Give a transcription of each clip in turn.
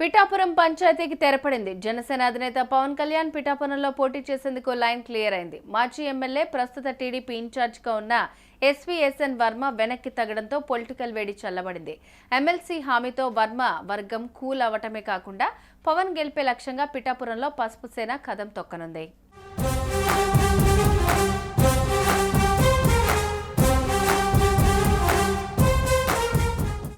పిఠాపురం పంచాయతీకి తెరపడింది. జనసేన అధినేత పవన్ కళ్యాణ్ పిఠాపురంలో పోటీ చేసేందుకు లైన్ క్లియర్ అయింది. మాజీ ఎమ్మెల్యే ప్రస్తుత టీడీపీ ఇన్ఛార్జ్గా ఉన్న ఎస్వీఎస్ఎన్ వర్మ వెనక్కి తగ్గడంతో పొలిటికల్ వేడి చల్లబడింది. ఎమ్మెల్సీ హామీతో వర్మ వర్గం కూల్ అవటమే కాకుండా పవన్ గెలిపే లక్ష్యంగా పిఠాపురంలో పసుపు సేన కదం తొక్కనుంది.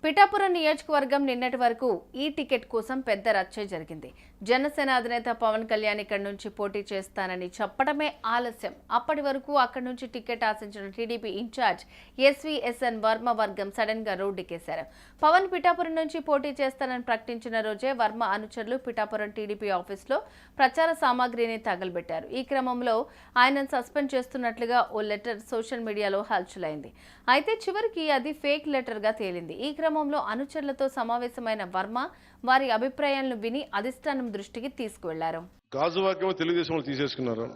పిఠాపురం నియోజకవర్గం నిన్నటి వరకు ఈ టికెట్ కోసం పెద్ద రచ్చ జరిగింది. జనసేన అధినేత పవన్ కళ్యాణ్ ఇక్కడి నుంచి పోటీ చేస్తానని చెప్పడమే ఆలస్యం. అప్పటి వరకు అక్కడి నుంచి టికెట్ ఆశించిన టీడీపీ ఇన్ఛార్జ్ ఎస్వీఎస్ఎన్ వర్మ వర్గం సడన్గా రోడ్డుకేశారు పవన్ పిఠాపురం నుంచి పోటీ చేస్తానని ప్రకటించిన రోజే వర్మ అనుచరులు పిఠాపురం టీడీపీ ఆఫీసులో ప్రచార సామాగ్రిని తగలబెట్టారు. ఈ క్రమంలో ఆయనను సస్పెండ్ చేస్తున్నట్లుగా ఓ లెటర్ సోషల్ మీడియాలో హల్చులైంది అయితే చివరికి అది ఫేక్ లెటర్గా తేలింది. ఈ క్రమంలో అనుచరులతో సమావేశమైన వర్మ వారి అభిప్రాయాలను విని అధిష్టానం దృష్టికి తీసుకువెళ్ళారు. గాజువాక్యం తెలుగుదేశం తీసేసుకున్నారు.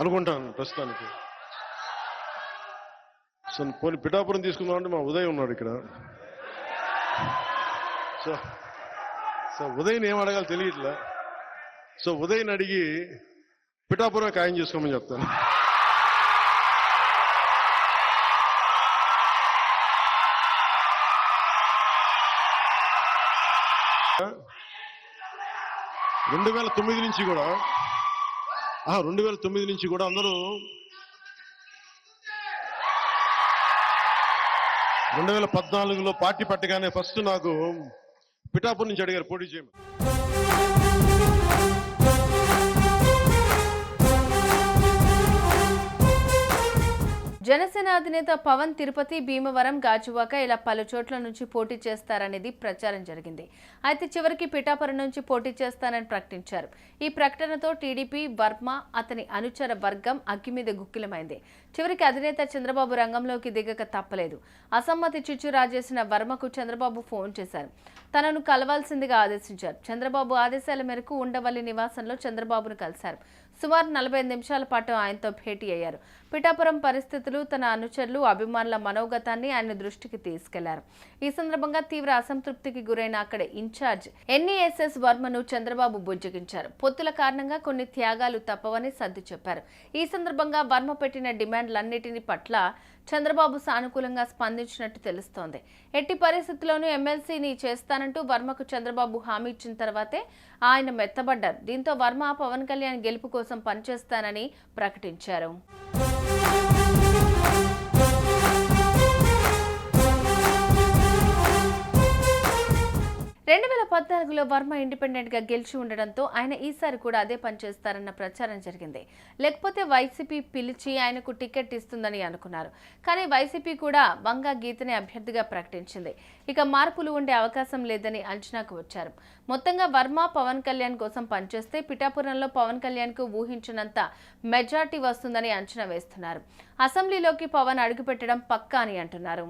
అనుకుంటాను ప్రస్తుతానికి. సో పోనీ పిఠాపురం తీసుకుందామంటే మా ఉదయ్ ఉన్నాడు ఇక్కడ. సో సో ఉదయ్ని ఏం అడగాలి తెలియట్లే. సో ఉదయ్ని అడిగి పిఠాపురం ఖాయం చేసుకోమని చెప్తాను. రెండు వేల తొమ్మిది నుంచి కూడా రెండు వేల తొమ్మిది నుంచి కూడా అందరూ రెండు వేల పద్నాలుగులో పార్టీ పట్టగానే ఫస్ట్ నాకు పిఠాపూర్ నుంచి అడిగారు పోటీ చేయమని. జనసేన అధినేత పవన్ తిరుపతి భీమవరం గాజువాక ఇలా పలు చోట్ల నుంచి పోటీ చేస్తారనేది ప్రచారం జరిగింది. అయితే చివరికి పిఠాపురం నుంచి పోటీ చేస్తానని ప్రకటించారు. ఈ ప్రకటనతో టీడీపీ వర్మ అతని అనుచర వర్గం అగ్గి మీద గుక్కిలమైంది. చివరికి అధినేత చంద్రబాబు రంగంలోకి దిగక తప్పలేదు. అసమ్మతి చిచ్చు రాజేసిన వర్మకు చంద్రబాబు ఫోన్ చేశారు. తనను కలవాల్సిందిగా ఆదేశించారు. చంద్రబాబు ఆదేశాల మేరకు ఉండవల్లి నివాసంలో చంద్రబాబును కలిశారు. సుమారు నలభై నిమిషాల పాటు ఆయనతో భేటీ అయ్యారు. పిఠాపురం పరిస్థితులు తన అనుచరులు అభిమానుల మనోగతాన్ని ఆయన దృష్టికి తీసుకెళ్ళారు. ఈ సందర్భంగా తీవ్ర అసంతృప్తికి గురైన అక్కడ ఇన్ఛార్జ్ ఎన్ఈఎస్ఎస్ వర్మను చంద్రబాబు బుజ్జగించారు. పొత్తుల కారణంగా కొన్ని త్యాగాలు తప్పవని సర్ది చెప్పారు. ఈ సందర్భంగా వర్మ పెట్టిన డిమాండ్లన్నిటిని పట్ల చంద్రబాబు సానుకూలంగా స్పందించినట్టు తెలుస్తోంది. ఎట్టి పరిస్థితుల్లోనూ ఎమ్మెల్సీని చేస్తానంటూ వర్మకు చంద్రబాబు హామీ ఇచ్చిన తర్వాతే ఆయన మెత్తబడ్డారు. దీంతో వర్మ పవన్ కళ్యాణ్ గెలుపు కోసం పనిచేస్తానని ప్రకటించారు. రెండు వేల పద్నాలుగులో వర్మ ఇండిపెండెంట్గా గెలిచి ఉండడంతో ఆయన ఈసారి కూడా అదే పనిచేస్తారన్న ప్రచారం జరిగింది. లేకపోతే వైసీపీ పిలిచి ఆయనకు టికెట్ ఇస్తుందని అనుకున్నారు. కానీ వైసీపీ కూడా వంగా గీతని అభ్యర్థిగా ప్రకటించింది. ఇక మార్పులు ఉండే అవకాశం లేదని అంచనాకు వచ్చారు. మొత్తంగా వర్మ పవన్ కళ్యాణ్ కోసం పనిచేస్తే పిఠాపురంలో పవన్ కళ్యాణ్కు ఊహించినంత మెజార్టీ వస్తుందని అంచనా వేస్తున్నారు. అసెంబ్లీలోకి పవన్ అడుగుపెట్టడం పక్కా అని అంటున్నారు.